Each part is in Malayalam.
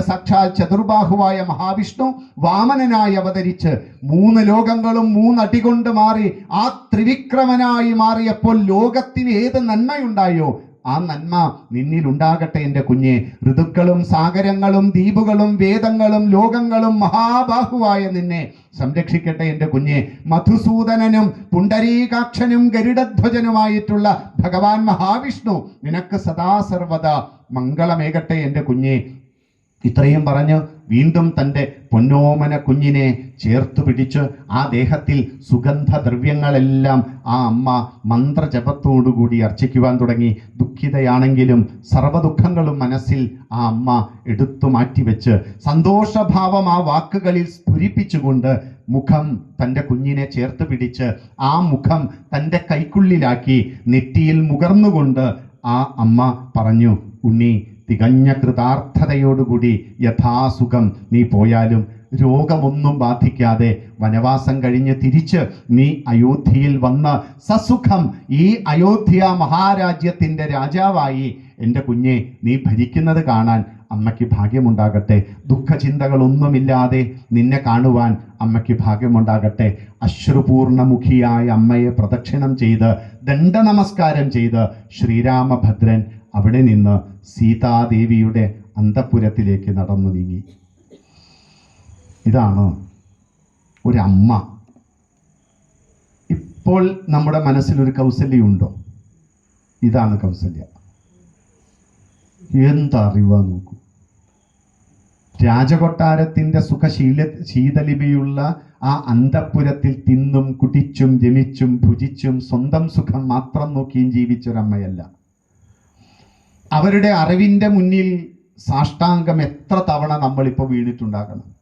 സാക്ഷാൽ ചതുർബാഹുവായ മഹാവിഷ്ണു വാമനനായി അവതരിച്ച് മൂന്ന് ലോകങ്ങളും മൂന്നടി കൊണ്ട് മാറി ആ ത്രിവിക്രമനായി മാറിയപ്പോൾ ലോകത്തിന് ഏത് നന്മയുണ്ടായോ ആ നന്മ നിന്നിൽ ഉണ്ടാകട്ടെ എന്റെ കുഞ്ഞെ. ഋതുക്കളും സാഗരങ്ങളും ദ്വീപുകളും വേദങ്ങളും ലോകങ്ങളും മഹാബാഹുവായ നിന്നെ സംരക്ഷിക്കട്ടെ എന്റെ കുഞ്ഞെ. മധുസൂദനനും പുണ്ടരീകാക്ഷനും ഗരുഡധ്വജനുമായിട്ടുള്ള ഭഗവാൻ മഹാവിഷ്ണു നിനക്ക് സദാ സദാസർവത മംഗളമേകട്ടെ എന്റെ കുഞ്ഞെ. ഇത്രയും പറഞ്ഞ് വീണ്ടും തന്റെ പൊന്നോമന കുഞ്ഞിനെ ചേർത്ത് പിടിച്ച് ആ ദേഹത്തിൽ സുഗന്ധദ്രവ്യങ്ങളെല്ലാം ആ അമ്മ മന്ത്രജപത്തോടുകൂടി അർച്ചിക്കുവാൻ തുടങ്ങി. ദുഃഖിതയാണെങ്കിലും സർവദുഃഖങ്ങളും മനസ്സിൽ ആ അമ്മ എടുത്തു മാറ്റിവെച്ച് സന്തോഷഭാവം ആ വാക്കുകളിൽ സ്ഫുരിപ്പിച്ചുകൊണ്ട് മുഖം തന്റെ കുഞ്ഞിനെ ചേർത്ത് പിടിച്ച് ആ മുഖം തന്റെ കൈക്കുള്ളിലാക്കി നെറ്റിയിൽ മുകർന്നുകൊണ്ട് ആ അമ്മ പറഞ്ഞു ഉണ്ണി തികഞ്ഞ കൃതാർത്ഥതയോടുകൂടി യഥാസുഖം നീ പോയാലും രോഗമൊന്നും ബാധിക്കാതെ വനവാസം കഴിഞ്ഞ് തിരിച്ച് നീ അയോധ്യയിൽ വന്ന് സസുഖം ഈ അയോധ്യ മഹാരാജ്യത്തിന്റെ രാജാവായി എന്റെ കുഞ്ഞെ നീ ഭരിക്കുന്നത് കാണാൻ അമ്മയ്ക്ക് ഭാഗ്യമുണ്ടാകട്ടെ. ദുഃഖചിന്തകളൊന്നുമില്ലാതെ നിന്നെ കാണുവാൻ അമ്മയ്ക്ക് ഭാഗ്യമുണ്ടാകട്ടെ. അശ്രുപൂർണമുഖിയായ അമ്മയെ പ്രദക്ഷിണം ചെയ്ത് ദണ്ഡനമസ്കാരം ചെയ്ത് ശ്രീരാമഭദ്രൻ അവിടെ നിന്ന് സീതാദേവിയുടെ അന്തപുരത്തിലേക്ക് നടന്നു നീങ്ങി. ഇതാണ് ഒരമ്മ. ഇപ്പോൾ നമ്മുടെ മനസ്സിലൊരു കൗസല്യമുണ്ടോ? ഇതാണ് കൗസല്യ. എന്തറിവാ നോക്കൂ. രാജകൊട്ടാരത്തിന്റെ സുഖശീല ശീതലിപിയുള്ള ആ അന്തപുരത്തിൽ തിന്നും കുടിച്ചും രമിച്ചും ഭുജിച്ചും സ്വന്തം സുഖം മാത്രം നോക്കിയും ജീവിച്ചൊരമ്മയല്ല. അവരുടെ അറിവിന്റെ മുന്നിൽ സാഷ്ടാംഗം എത്ര തവണ നമ്മളിപ്പോൾ വീണിട്ടുണ്ടാകണം?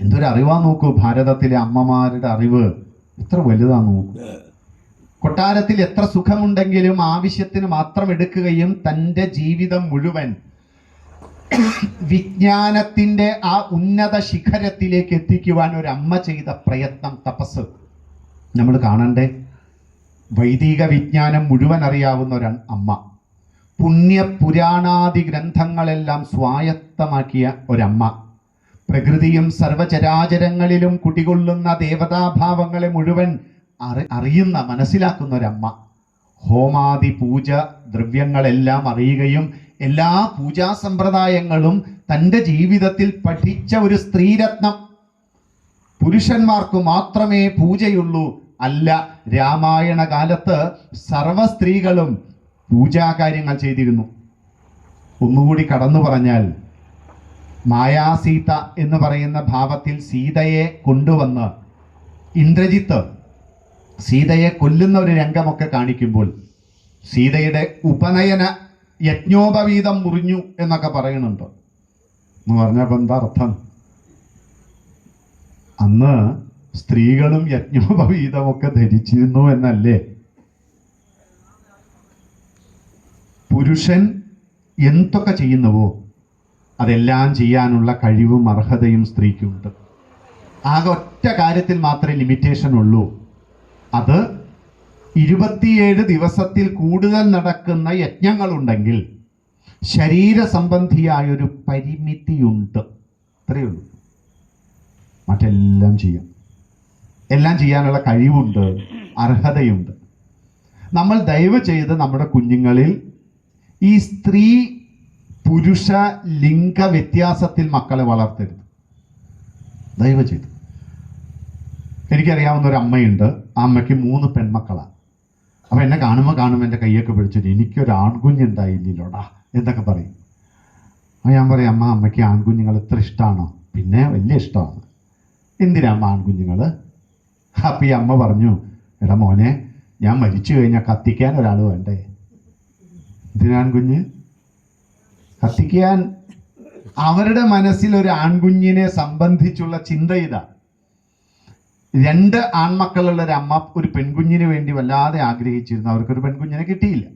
എന്തൊരു അറിവാ നോക്കൂ ഭാരതത്തിലെ അമ്മമാരുടെ അറിവ് എത്ര വലുതാ നോക്കൂ. കൊട്ടാരത്തിൽ എത്ര സുഖമുണ്ടെങ്കിലും ആവശ്യത്തിന് മാത്രം എടുക്കുകയും തന്റെ ജീവിതം മുഴുവൻ വിജ്ഞാനത്തിന്റെ ആ ഉന്നത ശിഖരത്തിലേക്ക് എത്തിക്കുവാൻ ഒരു അമ്മ ചെയ്ത പ്രയത്നം തപസ്. നമ്മൾ കാണണ്ടേ? വൈദിക വിജ്ഞാനം മുഴുവൻ അറിയാവുന്ന ഒരു അമ്മ പുണ്യ പുരാണാദി ഗ്രന്ഥങ്ങളെല്ലാം സ്വായത്തമാക്കിയ ഒരമ്മ. പ്രകൃതിയും സർവചരാചരങ്ങളിലും കുടികൊള്ളുന്ന ദേവതാഭാവങ്ങളെ മുഴുവൻ അറി അറിയുന്ന മനസ്സിലാക്കുന്ന ഒരമ്മ. ഹോമാദി പൂജ ദ്രവ്യങ്ങളെല്ലാം അറിയുകയും എല്ലാ പൂജാ സമ്പ്രദായങ്ങളും തന്റെ ജീവിതത്തിൽ പഠിച്ച ഒരു സ്ത്രീരത്നം. പുരുഷന്മാർക്ക് മാത്രമേ പൂജയുള്ളൂ. അല്ല രാമായണ കാലത്ത് സർവ സ്ത്രീകളും പൂജാകാര്യങ്ങൾ ചെയ്തിരുന്നു. ഒന്നുകൂടി കടന്നു പറഞ്ഞാൽ മായാസീത എന്ന് പറയുന്ന ഭാവത്തിൽ സീതയെ കൊണ്ടുവന്ന് ഇന്ദ്രജിത്ത് സീതയെ കൊല്ലുന്ന ഒരു രംഗമൊക്കെ കാണിക്കുമ്പോൾ സീതയുടെ ഉപനയന യജ്ഞോപവീതം മുറിഞ്ഞു എന്നൊക്കെ പറയുന്നുണ്ട്. എന്ന് പറഞ്ഞപ്പോൾ എന്താ അർത്ഥം? അന്ന് സ്ത്രീകളും യജ്ഞോപവീതമൊക്കെ ധരിച്ചിരുന്നു എന്നല്ലേ? പുരുഷൻ എന്തൊക്കെ ചെയ്യുന്നുവോ അതെല്ലാം ചെയ്യാനുള്ള കഴിവും അർഹതയും സ്ത്രീക്കുണ്ട്. ആകെ ഒറ്റ കാര്യത്തിൽ മാത്രമേ ലിമിറ്റേഷൻ ഉള്ളൂ. അത് ഇരുപത്തിയേഴ് ദിവസത്തിൽ കൂടുതൽ നടക്കുന്ന യജ്ഞങ്ങളുണ്ടെങ്കിൽ ശരീര സംബന്ധിയായൊരു പരിമിതിയുണ്ട്. അത്രയേ ഉള്ളൂ. മറ്റെല്ലാം ചെയ്യാം. എല്ലാം ചെയ്യാനുള്ള കഴിവുണ്ട് അർഹതയുണ്ട്. നമ്മൾ ദയവ് ചെയ്ത് നമ്മുടെ കുഞ്ഞുങ്ങളിൽ ഈ സ്ത്രീ പുരുഷ ലിംഗ വ്യത്യാസത്തിൽ മക്കളെ വളർത്തരുത്. ദയവ് ചെയ്ത്. എനിക്കറിയാവുന്ന ഒരു അമ്മയുണ്ട്. ആ അമ്മയ്ക്ക് മൂന്ന് പെൺമക്കളാണ് അപ്പം എന്നെ കാണുമ്പോൾ കാണുമ്പോൾ എന്റെ കൈയൊക്കെ പിടിച്ചിട്ട് എനിക്കൊരു ആൺകുഞ്ഞുണ്ടായില്ലോടാ എന്നൊക്കെ പറയും. അപ്പം ഞാൻ പറയും അമ്മ അമ്മയ്ക്ക് ആൺകുഞ്ഞുങ്ങൾ ഇത്ര ഇഷ്ടമാണോ പിന്നെ വലിയ ഇഷ്ടമാണ് എന്തിനാ അമ്മ ആൺകുഞ്ഞുങ്ങൾ അപ്പം ഈ അമ്മ പറഞ്ഞു എടാ മോനെ ഞാൻ മരിച്ചു കഴിഞ്ഞാൽ കത്തിക്കാൻ ഒരാൾ വേണ്ടേ? എന്തിനാൺ കുഞ്ഞ് കത്തിക്കാൻ അവരുടെ മനസ്സിൽ ഒരു ആൺകുഞ്ഞിനെ സംബന്ധിച്ചുള്ള ചിന്ത ഇതാ. രണ്ട് ആൺമക്കളുള്ള ഒരു അമ്മ ഒരു പെൺകുഞ്ഞിന് വേണ്ടി വല്ലാതെ ആഗ്രഹിച്ചിരുന്നു. അവർക്കൊരു പെൺകുഞ്ഞിനെ കിട്ടിയില്ല.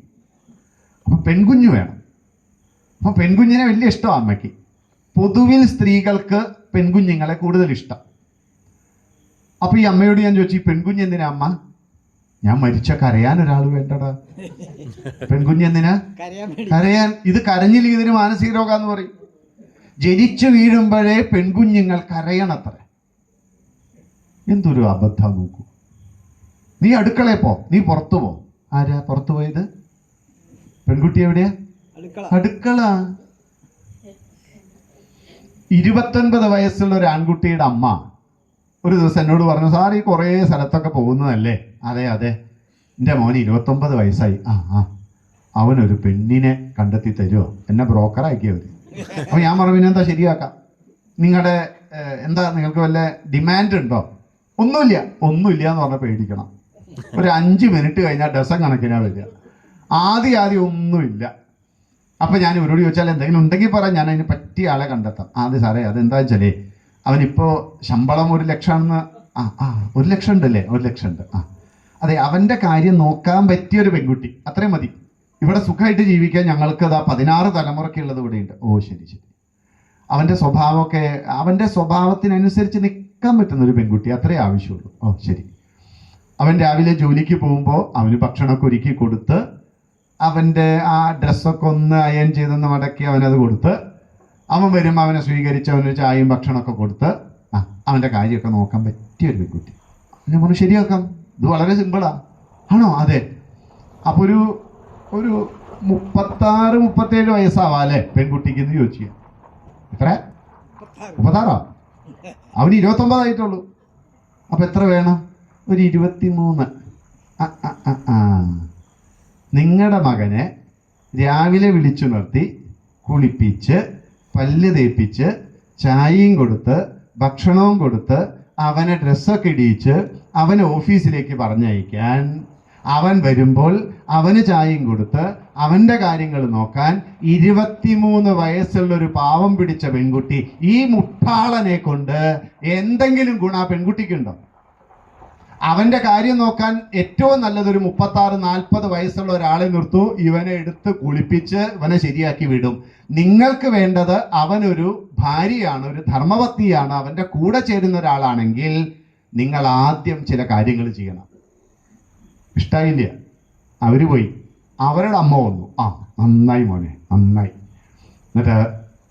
അപ്പൊ പെൺകുഞ്ഞ് വേണം. അപ്പൊ പെൺകുഞ്ഞിനെ വലിയ ഇഷ്ടമാണ് അമ്മയ്ക്ക്. പൊതുവിൽ സ്ത്രീകൾക്ക് പെൺകുഞ്ഞുങ്ങളെ കൂടുതൽ ഇഷ്ടം. അപ്പൊ ഈ അമ്മയോട് ഞാൻ ചോദിച്ചു ഈ പെൺകുഞ്ഞ് എന്തിനാ അമ്മ? ഞാൻ മരിച്ച കരയാൻ ഒരാൾ വേണ്ടടാ. പെൺകുഞ്ഞ് എന്തിനാ കരയാൻ ഇത് കരഞ്ഞില്ല ഇതിന് മാനസിക രോഗാന്ന് പറയും. ജനിച്ചു വീഴുമ്പോഴേ പെൺകുഞ്ഞുങ്ങൾ കരയണത്ര. എന്തൊരു അബദ്ധം നോക്കൂ. നീ അടുക്കളയിൽ പോ നീ പുറത്തു പോ. ആരാ പുറത്തു പോയത്? പെൺകുട്ടി എവിടെയാ? അടുക്കള. ഇരുപത്തൊൻപത് വയസ്സുള്ള ഒരു ആൺകുട്ടിയുടെ അമ്മ. ഒരു ദിവസം എന്നോട് പറഞ്ഞു സാർ ഈ കുറേ സ്ഥലത്തൊക്കെ പോകുന്നതല്ലേ? അതെ അതെ. എന്റെ മോന് ഇരുപത്തൊമ്പത് വയസ്സായി. ആ ആ. അവനൊരു പെണ്ണിനെ കണ്ടെത്തി തരുമോ എന്നെ ബ്രോക്കറാക്കിയ അവർ അപ്പോൾ ഞാൻ പറഞ്ഞു പിന്നെന്താ ശരിയാക്കാം? നിങ്ങളുടെ എന്താ നിങ്ങൾക്ക് വല്ല ഡിമാൻഡ് ഉണ്ടോ? ഒന്നുമില്ല ഒന്നുമില്ല എന്ന് പറഞ്ഞാൽ പേടിക്കണം. ഒരു അഞ്ച് മിനിറ്റ് കഴിഞ്ഞാൽ ഡസൻ കണക്കിനാ വരിക. ആദ്യം ആദ്യം ഒന്നുമില്ല. അപ്പൊ ഞാൻ ഇവരോട് ചോദിച്ചാൽ എന്തെങ്കിലും ഉണ്ടെങ്കിൽ പറയാം ഞാൻ അതിന് പറ്റിയ ആളെ കണ്ടെത്താം. ആദ്യം സാറേ അതെന്താ വെച്ചാലേ അവനിപ്പോ ശമ്പളം ഒരു ലക്ഷമാണെന്ന് ആ ആ ഒരു ലക്ഷം ഉണ്ടല്ലേ ഒരു ലക്ഷം ഉണ്ട് ആ. അതെ അവന്റെ കാര്യം നോക്കാൻ പറ്റിയ ഒരു പെൺകുട്ടി. അത്രയും മതി. ഇവിടെ സുഖമായിട്ട് ജീവിക്കാൻ ഞങ്ങൾക്ക് അതാ പതിനാറ് തലമുറക്കുള്ളതവിടെ ഉണ്ട് ഓ ശരി ശരി. അവന്റെ സ്വഭാവമൊക്കെ അവന്റെ സ്വഭാവത്തിനനുസരിച്ച് നിൽക്കാൻ പറ്റുന്ന ഒരു പെൺകുട്ടി അത്രേ ആവശ്യമുള്ളൂ. ഓ ശരി. അവൻ രാവിലെ ജോലിക്ക് പോകുമ്പോൾ അവന് ഭക്ഷണമൊക്കെ ഒരുക്കി കൊടുത്ത് അവന്റെ ആ ഡ്രസ്സൊക്കെ ഒന്ന് അയൺ ചെയ്തൊന്ന് മടക്കി അവനത് കൊടുത്ത് അവൻ വരുമ്പോൾ അവനെ സ്വീകരിച്ച് അവന് ചായയും ഭക്ഷണമൊക്കെ കൊടുത്ത് ആ അവന്റെ കാര്യമൊക്കെ നോക്കാൻ പറ്റിയ ഒരു പെൺകുട്ടി. ഞാൻ പറഞ്ഞു ശരിയാക്കാം. ഇത് വളരെ സിമ്പിളാ ആണോ? അതെ. അപ്പോൾ ഒരു ഒരു മുപ്പത്താറ് മുപ്പത്തേഴ് വയസ്സാവാ അല്ലേ പെൺകുട്ടിക്ക് എന്ന് ചോദിച്ചു. എത്ര മുപ്പത്താറോ. അവന് ഇരുപത്തൊമ്പതായിട്ടുള്ളൂ. അപ്പൊ എത്ര വേണം? ഒരു ഇരുപത്തി മൂന്ന്. നിങ്ങളുടെ മകനെ രാവിലെ വിളിച്ചു നിർത്തി കുളിപ്പിച്ച് പല്ല് തേപ്പിച്ച് ചായയും കൊടുത്ത് ഭക്ഷണവും കൊടുത്ത് അവനെ ഡ്രസ്സൊക്കെ ഇടിയിച്ച് അവനെ ഓഫീസിലേക്ക് പറഞ്ഞയക്കാൻ. അവൻ വരുമ്പോൾ അവന് ചായയും കൊടുത്ത് അവന്റെ കാര്യങ്ങൾ നോക്കാൻ ഇരുപത്തിമൂന്ന് വയസ്സുള്ള ഒരു പാവം പിടിച്ച പെൺകുട്ടി ഈ മുട്ടാളനെ കൊണ്ട് എന്തെങ്കിലും ഗുണ ആ പെൺകുട്ടിക്കുണ്ടോ? അവന്റെ കാര്യം നോക്കാൻ ഏറ്റവും നല്ലതൊരു ഒരു മുപ്പത്തി ആറ് നാൽപ്പത് വയസ്സുള്ള ഒരാളെ നിർത്തു. ഇവനെ എടുത്ത് കുളിപ്പിച്ച് ഇവനെ ശരിയാക്കി വിടും. നിങ്ങൾക്ക് വേണ്ടത് അവനൊരു ഭാര്യയാണ് ഒരു ധർമ്മപത്നിയാണ് അവന്റെ കൂടെ ചേരുന്ന ഒരാളാണെങ്കിൽ നിങ്ങൾ ആദ്യം ചില കാര്യങ്ങൾ ചെയ്യണം. ഇഷ്ടായില്ല? അവർ പോയി. അവരുടെ അമ്മ വന്നു. ആ നന്നായി മോനെ നന്നായി. എന്നിട്ട്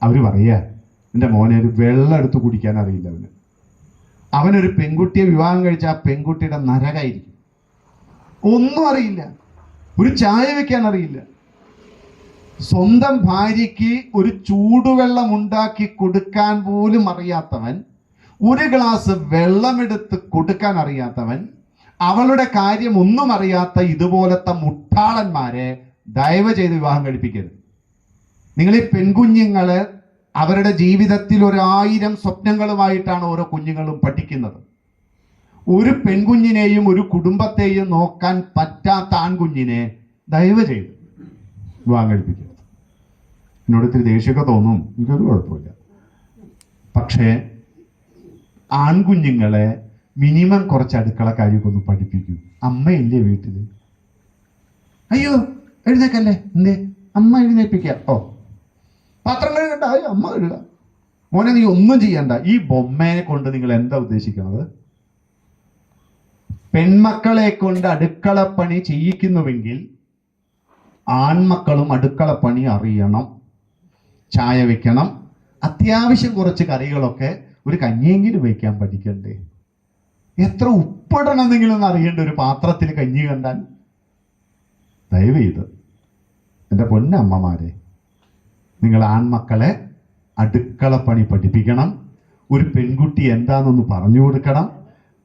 അവർ പറയുക എന്റെ മോനെ ഒരു വെള്ളം എടുത്ത് കുടിക്കാൻ അറിയില്ല അവന്. അവനൊരു പെൺകുട്ടിയെ വിവാഹം കഴിച്ച ആ പെൺകുട്ടിയുടെ നരകായിരിക്കും. ഒന്നും അറിയില്ല. ഒരു ചായ വെക്കാൻ അറിയില്ല. സ്വന്തം ഭാര്യയ്ക്ക് ഒരു ചൂടുവെള്ളം ഉണ്ടാക്കി കൊടുക്കാൻ പോലും അറിയാത്തവൻ ഒരു ഗ്ലാസ് വെള്ളമെടുത്ത് കൊടുക്കാൻ അറിയാത്തവൻ അവളുടെ കാര്യം ഒന്നും അറിയാത്ത ഇതുപോലത്തെ മുട്ടാളന്മാരെ ദയവ് ചെയ്ത് വിവാഹം കഴിപ്പിക്കരുത്. നിങ്ങൾ ഈ പെൺകുഞ്ഞുങ്ങളെ അവരുടെ ജീവിതത്തിൽ ഒരായിരം സ്വപ്നങ്ങളുമായിട്ടാണ് ഓരോ കുഞ്ഞുങ്ങളും പഠിക്കുന്നത്. ഒരു പെൺകുഞ്ഞിനെയും ഒരു കുടുംബത്തെയും നോക്കാൻ പറ്റാത്ത ആൺകുഞ്ഞിനെ ദയവ് ചെയ്ത് വിവാഹം എന്നോട് ഇത്തിരി ദേഷ്യമൊക്കെ തോന്നും. എനിക്കൊരു കുഴപ്പമില്ല. പക്ഷേ ആൺകുഞ്ഞുങ്ങളെ മിനിമം കുറച്ച് അടുക്കള കാര്യമൊക്കെ ഒന്ന് പഠിപ്പിക്കൂ. അമ്മയില്ലേ വീട്ടിൽ? അയ്യോ എഴുന്നേക്കല്ലേ? എന്തേ? അമ്മ എഴുന്നേൽപ്പിക്കുക. ഓ. പാത്രം അയ്യോ അമ്മ കഴുകുക മോനെ നീ ഒന്നും ചെയ്യണ്ട. ഈ ബൊമ്മയെ കൊണ്ട് നിങ്ങൾ എന്താ ഉദ്ദേശിക്കുന്നത്? പെൺമക്കളെ കൊണ്ട് അടുക്കളപ്പണി ചെയ്യിക്കുന്നുവെങ്കിൽ ആൺമക്കളും അടുക്കളപ്പണി അറിയണം ചായ വെക്കണം അത്യാവശ്യം കുറച്ച് കറികളൊക്കെ ഒരു കഞ്ഞിയെങ്കിലും വയ്ക്കാൻ പഠിക്കണ്ടേ? എത്ര ഉപ്പിടണമെന്നെങ്കിലും അറിയേണ്ട ഒരു പാത്രത്തിൽ കഞ്ഞി കണ്ടാൽ? ദയവ് ചെയ്ത്. എന്റെ പൊന്നമ്മമാരെ നിങ്ങൾ ആൺമക്കളെ അടുക്കള പണി പഠിപ്പിക്കണം. ഒരു പെൺകുട്ടി എന്താണെന്ന് പറഞ്ഞു കൊടുക്കണം.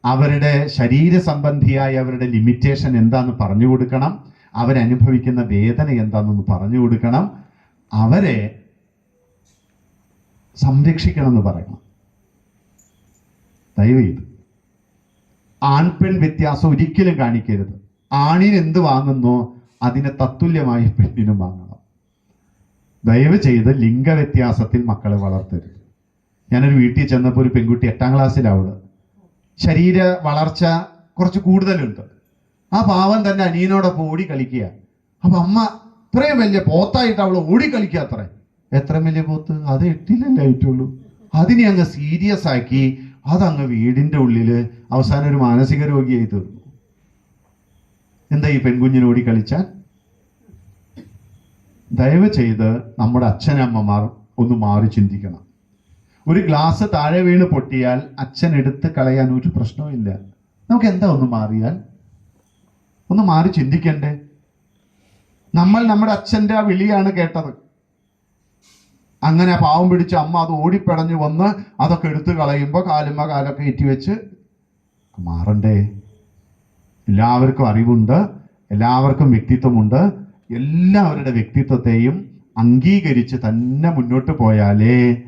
അവരുടെ ശരീര സംബന്ധിയായ അവരുടെ ലിമിറ്റേഷൻ എന്താണെന്ന് പറഞ്ഞു കൊടുക്കണം. അവരനുഭവിക്കുന്ന വേദന എന്താണെന്ന് പറഞ്ഞു കൊടുക്കണം. അവരെ സംരക്ഷിക്കണം എന്ന് പറയണം. ദയവ് ചെയ്ത്. ആൺപെൺ വ്യത്യാസം ഒരിക്കലും കാണിക്കരുത്. ആണിന് എന്ത് വാങ്ങുന്നോ അതിനെ തത്തുല്യമായി പെണ്ണിനും വാങ്ങണം ദയവ് ചെയ്ത് ലിംഗ വ്യത്യാസത്തിൽ മക്കളെ വളർത്തരുത്. ഞാനൊരു വീട്ടിൽ ചെന്നപ്പോൾ ഒരു പെൺകുട്ടി എട്ടാം ക്ലാസ്സിലാവൾ ശരീര വളർച്ച കുറച്ച് കൂടുതലുണ്ട്. ആ പാവം തന്നെ അനിയനോടൊപ്പം ഓടി കളിക്കുക. അപ്പൊ അമ്മ ഇത്രയും വലിയ പോത്തായിട്ട് അവൾ ഓടി കളിക്കുക അത്രേ. എത്ര വലിയ പോത്ത്? അത് എട്ടിലല്ലേ ആയിട്ടുള്ളൂ. അതിനെ അങ്ങ് സീരിയസ് ആക്കി അതങ്ങ് വീടിന്റെ ഉള്ളിൽ അവസാനം ഒരു മാനസിക രോഗിയായി തീർന്നു. എന്താ ഈ പെൺകുഞ്ഞിനോടി കളിച്ചാൽ? ദയവ് ചെയ്ത് നമ്മുടെ അച്ഛനമ്മമാർ ഒന്ന് മാറി ചിന്തിക്കണം. ഒരു ഗ്ലാസ് താഴെ വീണ് പൊട്ടിയാൽ അച്ഛൻ എടുത്ത് കളയാൻ ഒരു പ്രശ്നവുമില്ല നമുക്ക് എന്താ ഒന്ന് മാറിയാൽ? ഒന്ന് മാറി ചിന്തിക്കണ്ടേ? നമ്മൾ നമ്മുടെ അച്ഛന്റെ ആ വിളിയാണ് കേട്ടത്. അങ്ങനെ പാവം പിടിച്ച അമ്മ അത് ഓടിപ്പടഞ്ഞു വന്ന് അതൊക്കെ എടുത്തു കളയുമ്പോൾ കാലുമ്മ കാലൊക്കെ ഏറ്റി വെച്ച് മാറണ്ടേ? എല്ലാവർക്കും അറിവുണ്ട്. എല്ലാവർക്കും വ്യക്തിത്വമുണ്ട്. എല്ലാവരുടെ വ്യക്തിത്വത്തെയും അംഗീകരിച്ച് തന്നെ മുന്നോട്ട് പോയാലേ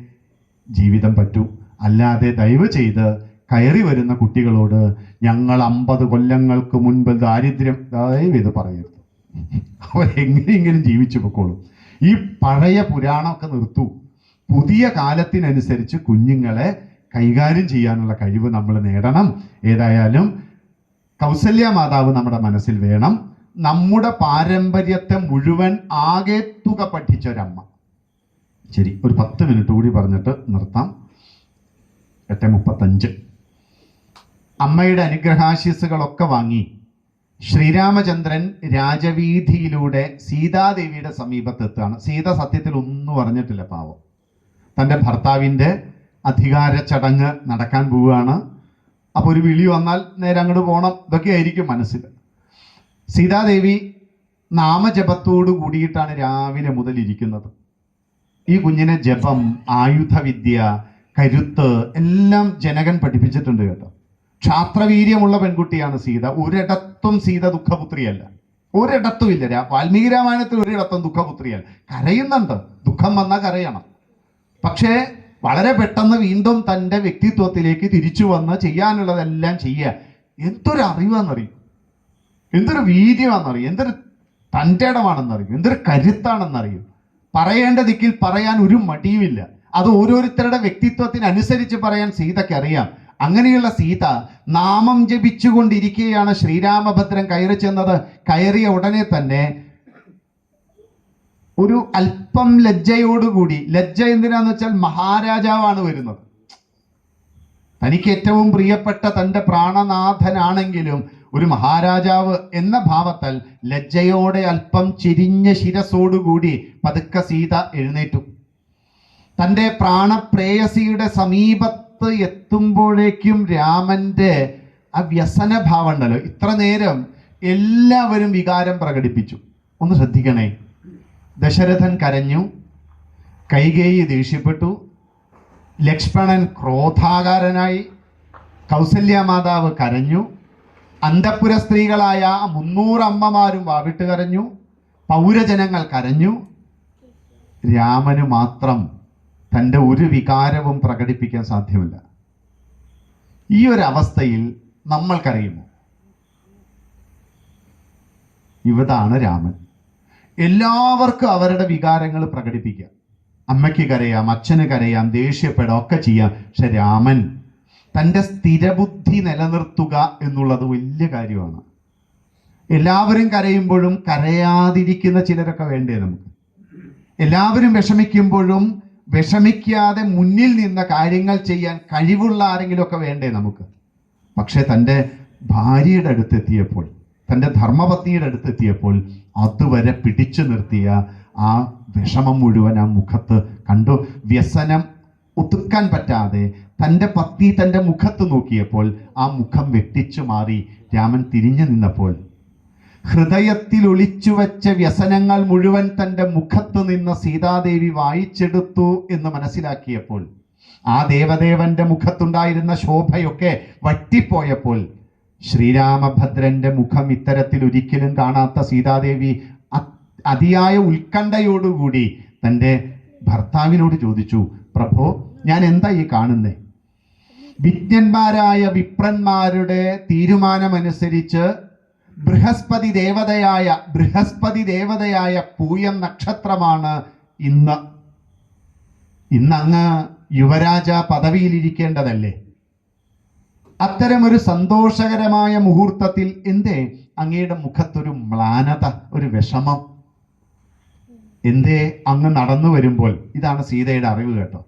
ജീവിതം പറ്റൂ. അല്ലാതെ ദയവ് ചെയ്ത് കയറി വരുന്ന കുട്ടികളോട് ഞങ്ങൾ അമ്പത് കൊല്ലങ്ങൾക്ക് മുൻപ് ദാരിദ്ര്യം ദയവ് ഇത് പറയരുത്. അവരെങ്ങനെയെങ്കിലും ജീവിച്ചു പൊക്കോളും. ഈ പഴയ പുരാണമൊക്കെ നിർത്തൂ. പുതിയ കാലത്തിനനുസരിച്ച് കുഞ്ഞുങ്ങളെ കൈകാര്യം ചെയ്യാനുള്ള കഴിവ് നമ്മൾ നേടണം. ഏതായാലും കൗസല്യ മാതാവ് നമ്മുടെ മനസ്സിൽ വേണം. നമ്മുടെ പാരമ്പര്യത്തെ മുഴുവൻ ആകെ തുക പഠിച്ച ഒരമ്മ. ശരി ഒരു പത്ത് മിനിറ്റ് കൂടി പറഞ്ഞിട്ട് നിർത്താം. എട്ട് മുപ്പത്തഞ്ച്. അമ്മയുടെ അനുഗ്രഹാശിസ്സുകളൊക്കെ വാങ്ങി. ശ്രീരാമചന്ദ്രൻ രാജവീതിയിലൂടെ സീതാദേവിയുടെ സമീപത്തെത്തുകയാണ്. സീത സത്യത്തിൽ ഒന്നും പറഞ്ഞിട്ടില്ല പാവം. തന്റെ ഭർത്താവിന്റെ അധികാര ചടങ്ങ് നടക്കാൻ പോവുകയാണ്. അപ്പോൾ ഒരു വിളി വന്നാൽ നേരെ അങ്ങോട്ട് പോകണം. ഇതൊക്കെ ആയിരിക്കും മനസ്സിൽ. സീതാദേവി നാമജപത്തോടു കൂടിയിട്ടാണ് രാവിലെ മുതൽ ഇരിക്കുന്നത്. ഈ കുഞ്ഞിനെ ജപം ആയുധവിദ്യ കരുത്ത് എല്ലാം ജനകൻ പഠിപ്പിച്ചിട്ടുണ്ട് കേട്ടോ. ക്ഷാത്രവീര്യമുള്ള പെൺകുട്ടിയാണ് സീത. ഒരിടത്തും സീത ദുഃഖപുത്രിയല്ല. ഒരിടത്തും ഇല്ല. വാൽമീകി രാമായണത്തിൽ ഒരിടത്തും ദുഃഖപുത്രിയല്ല. കരയുന്നുണ്ട്. ദുഃഖം വന്നാൽ കരയണം. പക്ഷേ വളരെ പെട്ടെന്ന് വീണ്ടും തന്റെ വ്യക്തിത്വത്തിലേക്ക് തിരിച്ചു വന്ന് ചെയ്യാനുള്ളതെല്ലാം ചെയ്യുക. എന്തൊരു അറിവാണെന്നറിയും എന്തൊരു വീര്യമാണെന്നറിയും എന്തൊരു തന്റെ എന്തൊരു കരുത്താണെന്നറിയും. പറയേണ്ട ദിക്കിൽ പറയാൻ ഒരു മടിയുമില്ല. അത് ഓരോരുത്തരുടെ വ്യക്തിത്വത്തിനനുസരിച്ച് പറയാൻ സീതയ്ക്ക് അറിയാം. അങ്ങനെയുള്ള സീത നാമം ജപിച്ചുകൊണ്ടിരിക്കുകയാണ് ശ്രീരാമഭദ്രൻ കയറി ചെന്നത്. കയറിയ ഉടനെ തന്നെ ഒരു അല്പം ലജ്ജയോടുകൂടി ലജ്ജ എന്തിനാന്ന് വെച്ചാൽ മഹാരാജാവാണ് വരുന്നത്. തനിക്ക് ഏറ്റവും പ്രിയപ്പെട്ട തന്റെ പ്രാണനാഥനാണെങ്കിലും ഒരു മഹാരാജാവ് എന്ന ഭാവത്താൽ ലജ്ജയോടെ അല്പം ചിരിഞ്ഞ ശിരസോടുകൂടി പതുക്കെ സീത എഴുന്നേറ്റു. തന്റെ പ്രാണപ്രേയസിയുടെ സമീപത്ത് എത്തുമ്പോഴേക്കും രാമന്റെ ആ വ്യസന ഭാവം ഉണ്ടല്ലോ. ഇത്ര നേരം എല്ലാവരും വികാരം പ്രകടിപ്പിച്ചു. ഒന്ന് ശ്രദ്ധിക്കണേ. ദശരഥൻ കരഞ്ഞു. കൈകേയി ദേഷ്യപ്പെട്ടു. ലക്ഷ്മണൻ ക്രോധാകാരനായി. കൗസല്യ മാതാവ് കരഞ്ഞു. അന്തപ്പുര സ്ത്രീകളായ മുന്നൂറ് അമ്മമാരും വാവിട്ട് കരഞ്ഞു. പൗരജനങ്ങൾ കരഞ്ഞു. രാമന് മാത്രം തന്റെ ഒരു വികാരവും പ്രകടിപ്പിക്കാൻ സാധ്യമല്ല. ഈ ഒരു അവസ്ഥയിൽ നമ്മൾക്കറിയുമോ? ഇവതാണ് രാമൻ. എല്ലാവർക്കും അവരുടെ വികാരങ്ങൾ പ്രകടിപ്പിക്കാം അമ്മയ്ക്ക് കരയാം അച്ഛന് കരയാം ദേഷ്യപ്പെടാം ഒക്കെ ചെയ്യാം. പക്ഷെ രാമൻ തന്റെ സ്ഥിരബുദ്ധി നിലനിർത്തുക എന്നുള്ളത് വലിയ കാര്യമാണ്. എല്ലാവരും കരയുമ്പോഴും കരയാതിരിക്കുന്ന ചിലരൊക്കെ വേണ്ടേ നമുക്ക്? എല്ലാവരും വിഷമിക്കുമ്പോഴും വിഷമിക്കാതെ മുന്നിൽ നിന്ന കാര്യങ്ങൾ ചെയ്യാൻ കഴിവുള്ള ആരെങ്കിലുമൊക്കെ വേണ്ടേ നമുക്ക്? പക്ഷേ തന്റെ ഭാര്യയുടെ അടുത്തെത്തിയപ്പോൾ തന്റെ ധർമ്മപത്നിയുടെ അടുത്തെത്തിയപ്പോൾ അതുവരെ പിടിച്ചു നിർത്തിയ ആ വിഷമം മുഴുവൻ ആ മുഖത്ത് കണ്ടു. വ്യസനം ഒതുക്കാൻ പറ്റാതെ തന്റെ പത്നി തന്റെ മുഖത്ത് നോക്കിയപ്പോൾ ആ മുഖം വെട്ടിച്ചു മാറി രാമൻ തിരിഞ്ഞു നിന്നപ്പോൾ. ഹൃദയത്തിൽ ഒളിച്ചു വെച്ച വ്യസനങ്ങൾ മുഴുവൻ തന്റെ മുഖത്ത് നിന്ന് സീതാദേവി വായിച്ചെടുത്തു എന്ന് മനസ്സിലാക്കിയപ്പോൾ ആ ദേവദേവന്റെ മുഖത്തുണ്ടായിരുന്ന ശോഭയൊക്കെ വറ്റിപ്പോയപ്പോൾ ശ്രീരാമഭദ്രന്റെ മുഖം ഇത്തരത്തിൽ ഒരിക്കലും കാണാത്ത സീതാദേവി അതിയായ ഉത്കണ്ഠയോടുകൂടി തന്റെ ഭർത്താവിനോട് ചോദിച്ചു പ്രഭോ ഞാൻ എന്താ ഈ കാണുന്നേ? വിജ്ഞന്മാരായ വിപ്രന്മാരുടെ തീരുമാനമനുസരിച്ച് ബൃഹസ്പതി ദേവതയായ ബൃഹസ്പതി ദേവതയായ പൂയം നക്ഷത്രമാണ് ഇന്ന്. ഇന്നങ്ങ് യുവരാജ പദവിയിലിരിക്കേണ്ടതല്ലേ? അത്തരമൊരു സന്തോഷകരമായ മുഹൂർത്തത്തിൽ എന്തേ? അങ്ങയുടെ മുഖത്തൊരു മ്ലാനത ഒരു വിഷമം. എന്തേ? അങ്ങ് നടന്നു വരുമ്പോൾ ഇതാണ് സീതയുടെ അറിവ് കേട്ടോ.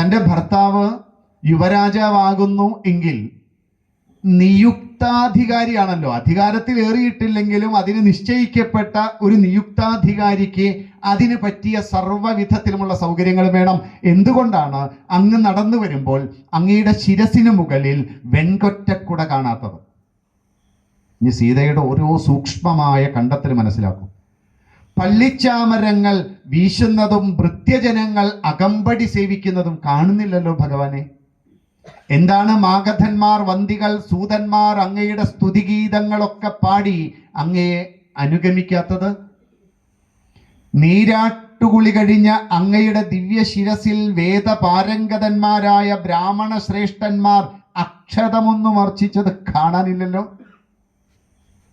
തന്റെ ഭർത്താവ് യുവരാജാവാകുന്നു എങ്കിൽ നിയുക്താധികാരിയാണല്ലോ. അധികാരത്തിൽ ഏറിയിട്ടില്ലെങ്കിലും അതിന് നിശ്ചയിക്കപ്പെട്ട ഒരു നിയുക്താധികാരിക്ക് അതിന് പറ്റിയ സർവവിധത്തിലുമുള്ള സൗകര്യങ്ങൾ വേണം. എന്തുകൊണ്ടാണ്? അങ്ങ് നടന്നു വരുമ്പോൾ അങ്ങയുടെ ശിരസിന് മുകളിൽ വെൺകൊറ്റക്കുട കാണാത്തത്. ഇനി സീതയുടെ ഓരോ സൂക്ഷ്മമായ കണ്ടെത്തൽ മനസ്സിലാക്കും. പള്ളിച്ചാമരങ്ങൾ വീശുന്നതും വൃത്യജനങ്ങൾ അകമ്പടി സേവിക്കുന്നതും കാണുന്നില്ലല്ലോ ഭഗവാനെ. എന്താണ് മാഗധന്മാർ വന്തികൾ സൂതന്മാർ അങ്ങയുടെ സ്തുതിഗീതങ്ങളൊക്കെ പാടി അങ്ങയെ അനുഗമിക്കാത്തത്? നീരാട്ടുകുളി കഴിഞ്ഞ അങ്ങയുടെ ദിവ്യ ശിരസിൽ വേദപാരംഗതന്മാരായ ബ്രാഹ്മണ ശ്രേഷ്ഠന്മാർ അക്ഷതമൊന്നും അർച്ചിച്ചത് കാണാനില്ലല്ലോ.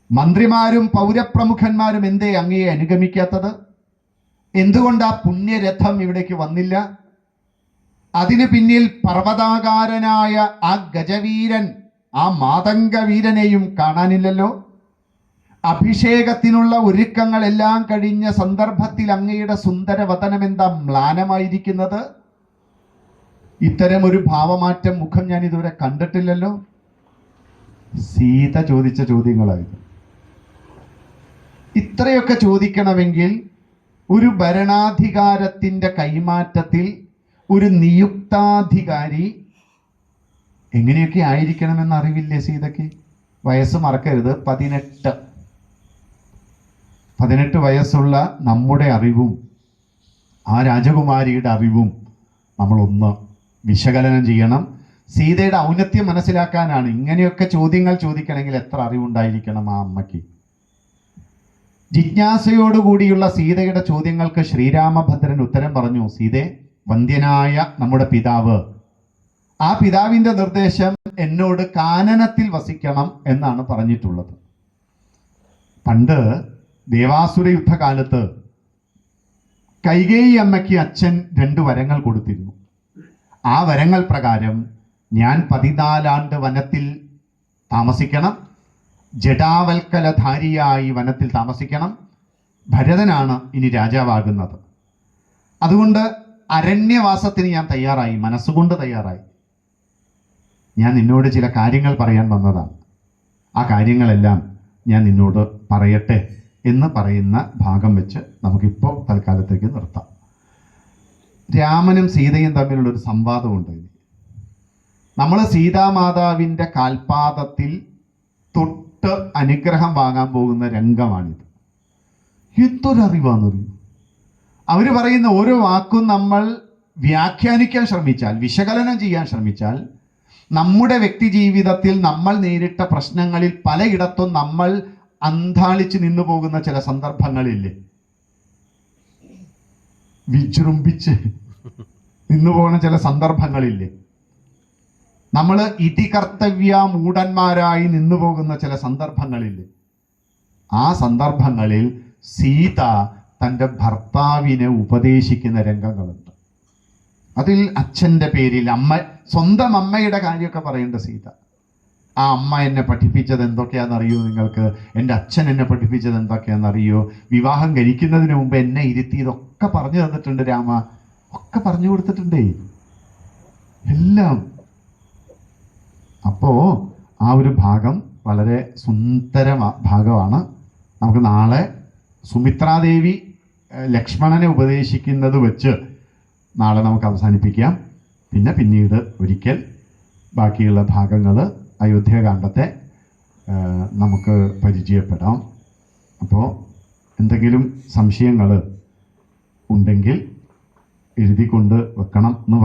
മന്ത്രിമാരും പൗരപ്രമുഖന്മാരും എന്തേ അങ്ങയെ അനുഗമിക്കാത്തത്? എന്തുകൊണ്ട് ആ പുണ്യരഥം ഇവിടേക്ക് വന്നില്ല? അതിനു പിന്നിൽ പർവതാകാരനായ ആ ഗജവീരൻ ആ മാതംഗവീരനെയും കാണാനില്ലല്ലോ? അഭിഷേകത്തിനുള്ള ഒരുക്കങ്ങളെല്ലാം കഴിഞ്ഞ സന്ദർഭത്തിൽ അങ്ങയുടെ സുന്ദരവതനം എന്താ മ്ലാനമായിരിക്കുന്നത്? ഒരു ഭാവമാറ്റം മുഖം ഞാൻ ഇതുവരെ കണ്ടിട്ടില്ലല്ലോ. സീത ചോദിച്ച ചോദ്യങ്ങളായിരുന്നു ഇത്രയൊക്കെ ചോദിക്കണമെങ്കിൽ ഒരു ഭരണാധികാരത്തിന്റെ കൈമാറ്റത്തിൽ ഒരു നിയുക്താധികാരി എങ്ങനെയൊക്കെ ആയിരിക്കണമെന്ന് അറിവില്ലേ സീതയ്ക്ക്? വയസ്സ് മറക്കരുത്. പതിനെട്ട്. പതിനെട്ട് വയസ്സുള്ള നമ്മുടെ അറിവും ആ രാജകുമാരിയുടെ അറിവും നമ്മളൊന്ന് വിശകലനം ചെയ്യണം. സീതയുടെ ഔന്നത്യം മനസ്സിലാക്കാനാണ് ഇങ്ങനെയൊക്കെ ചോദ്യങ്ങൾ ചോദിക്കണമെങ്കിൽ എത്ര അറിവുണ്ടായിരിക്കണം ആ അമ്മയ്ക്ക്? ജിജ്ഞാസയോടുകൂടിയുള്ള സീതയുടെ ചോദ്യങ്ങൾക്ക് ശ്രീരാമഭദ്രൻ ഉത്തരം പറഞ്ഞു സീതെ വന്ധ്യനായ നമ്മുടെ പിതാവ്. ആ പിതാവിന്റെ നിർദ്ദേശം എന്നോട് കാനനത്തിൽ വസിക്കണം എന്നാണ് പറഞ്ഞിട്ടുള്ളത്. പണ്ട് ദേവാസുര യുദ്ധകാലത്ത് കൈകേയി അമ്മയ്ക്ക് അച്ഛൻ രണ്ട് വരങ്ങൾ കൊടുത്തിരുന്നു. ആ വരങ്ങൾ പ്രകാരം ഞാൻ പതിനാലാണ്ട് വനത്തിൽ താമസിക്കണം ജഡാവൽക്കലധാരിയായി വനത്തിൽ താമസിക്കണം ഭരതനാണ് ഇനി രാജാവാകുന്നത്. അതുകൊണ്ട് അരണ്യവാസത്തിന് ഞാൻ തയ്യാറായി മനസ്സുകൊണ്ട് തയ്യാറായി. ഞാൻ നിന്നോട് ചില കാര്യങ്ങൾ പറയാൻ വന്നതാണ്. ആ കാര്യങ്ങളെല്ലാം ഞാൻ നിന്നോട് പറയട്ടെ എന്ന് പറയുന്ന ഭാഗം വെച്ച് നമുക്കിപ്പോൾ തൽക്കാലത്തേക്ക് നിർത്താം. രാമനും സീതയും തമ്മിലുള്ള ഒരു സംവാദമുണ്ട് ഇനി. നമ്മൾ സീതാമാതാവിന്റെ കാൽപാദത്തിൽ തൊട്ട് അനുഗ്രഹം വാങ്ങാൻ പോകുന്ന രംഗമാണിത്. എന്തൊരറിവാണെന്നറിയും അവർ പറയുന്ന ഓരോ വാക്കും നമ്മൾ വ്യാഖ്യാനിക്കാൻ ശ്രമിച്ചാൽ വിശകലനം ചെയ്യാൻ ശ്രമിച്ചാൽ നമ്മുടെ വ്യക്തി ജീവിതത്തിൽ നമ്മൾ നേരിട്ട പ്രശ്നങ്ങളിൽ പലയിടത്തും നമ്മൾ അന്താളിച്ച് നിന്നു പോകുന്ന ചില സന്ദർഭങ്ങളില്ലേ? വിജൃംഭിച്ച് നിന്നു പോകുന്ന ചില സന്ദർഭങ്ങളില്ലേ? നമ്മൾ ഇതി ഇതികർത്തവ്യ മൂടന്മാരായി നിന്നു പോകുന്ന ചില സന്ദർഭങ്ങളില്ലേ? ആ സന്ദർഭങ്ങളിൽ സീത തന്റെ ഭർത്താവിനെ ഉപദേശിക്കുന്ന രംഗങ്ങളുണ്ട്. അതിൽ അച്ഛന്റെ പേരിൽ അമ്മ സ്വന്തം അമ്മയുടെ കാര്യമൊക്കെ പറയേണ്ട സീത. ആ അമ്മ എന്നെ പഠിപ്പിച്ചത് എന്തൊക്കെയാണെന്നറിയോ നിങ്ങൾക്ക്? എന്റെ അച്ഛൻ എന്നെ പഠിപ്പിച്ചത് എന്തൊക്കെയാണെന്നറിയോ? വിവാഹം കഴിക്കുന്നതിന് മുമ്പ് എന്നെ ഇരുത്തി ഇതൊക്കെ പറഞ്ഞു തന്നിട്ടുണ്ട് രാമ. ഒക്കെ പറഞ്ഞു കൊടുത്തിട്ടുണ്ടേ. എല്ലാം. അപ്പോൾ ആ ഒരു ഭാഗം വളരെ സുന്ദര ഭാഗമാണ്. നമുക്ക് നാളെ സുമിത്രാദേവി ലക്ഷ്മണനെ ഉപദേശിക്കുന്നത് വെച്ച് നാളെ നമുക്ക് അവസാനിപ്പിക്കാം. പിന്നെ പിന്നീട് ഒരിക്കൽ ബാക്കിയുള്ള ഭാഗങ്ങൾ അയോധ്യകാന്ഡത്തെ നമുക്ക് പരിചയപ്പെടാം. അപ്പോൾ എന്തെങ്കിലും സംശയങ്ങൾ ഉണ്ടെങ്കിൽ എഴുതിക്കൊണ്ട് വെക്കണം എന്ന്